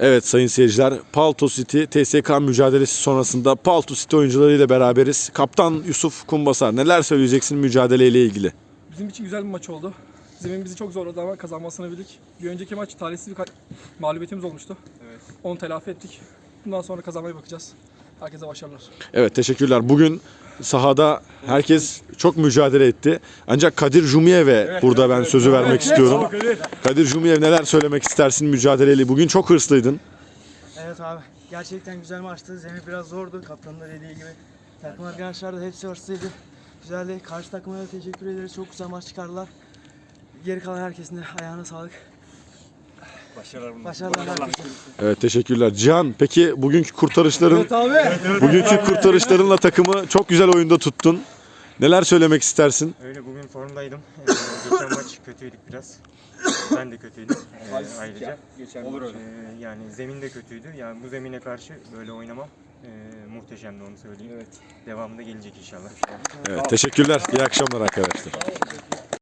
Evet sayın seyirciler, Palto City TSK mücadelesi sonrasında Palto City oyuncularıyla beraberiz. Kaptan Yusuf Kumbasar neler söyleyeceksin mücadeleyle ilgili? Bizim için güzel bir maç oldu. Zemin bizi çok zorladı ama kazanmasını bildik. Bir önceki maç talihsiz bir ka- mağlubiyetimiz olmuştu. Onu telafi ettik. Bundan sonra kazanmaya bakacağız. Herkese başarılar. Evet teşekkürler. Bugün sahada herkes çok mücadele etti. Ancak Kadir Jumiyev'e burada ben sözü vermek istiyorum. Kadir Jumiyev neler söylemek istersin mücadeleyle? Bugün çok hırslıydın. Evet abi. Gerçekten güzel maçtı. Zemin biraz zordu. Kaptanın da dediği gibi. Takım arkadaşlar da hepsi hırslıydı. Güzeldi. Karşı takıma da teşekkür ederiz. Çok güzel maç çıkardılar. Geri kalan herkesin de ayağına sağlık. Başarılar. Evet teşekkürler. Cihan peki bugünkü kurtarışların bugünkü kurtarışlarınla takımı çok güzel oyunda tuttun. Neler söylemek istersin? Öyle bugün formdaydım. Ee, geçen maç kötüydük biraz. Ben de kötüydüm ee, ayrıca. Olur öyle. Ee, yani zemin de kötüydü. Yani bu zemine karşı böyle oynamam ee, muhteşemdi onu söyleyeyim. Evet. Devamında gelecek inşallah. Evet teşekkürler. İyi akşamlar arkadaşlar.